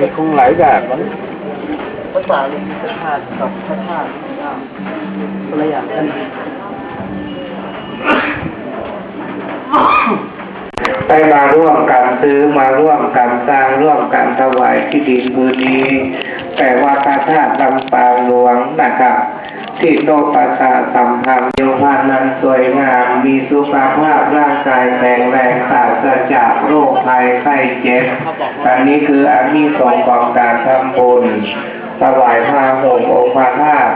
มีคงหลายแบบมั้งภาษาลิงพระธาตุกับพระธาตุคนละอย่างกันได้มาร่วมกันซื้อมาร่วมกันสร้างร่วมกันถวายที่ดินพื้นนี้แต่ว่าพระธาตุลำปางหลวงนะครับ ที่โตปราสาทสัมพันธ์โย ภาพนั้นสวยงาม มีสุขภาพร่างกายแข็งแรงปราศจากโรคภัยไข้เจ็บ อันนี้คืออานิสงส์ของการทำบุญถวายพระห่มองค์พระธาตุ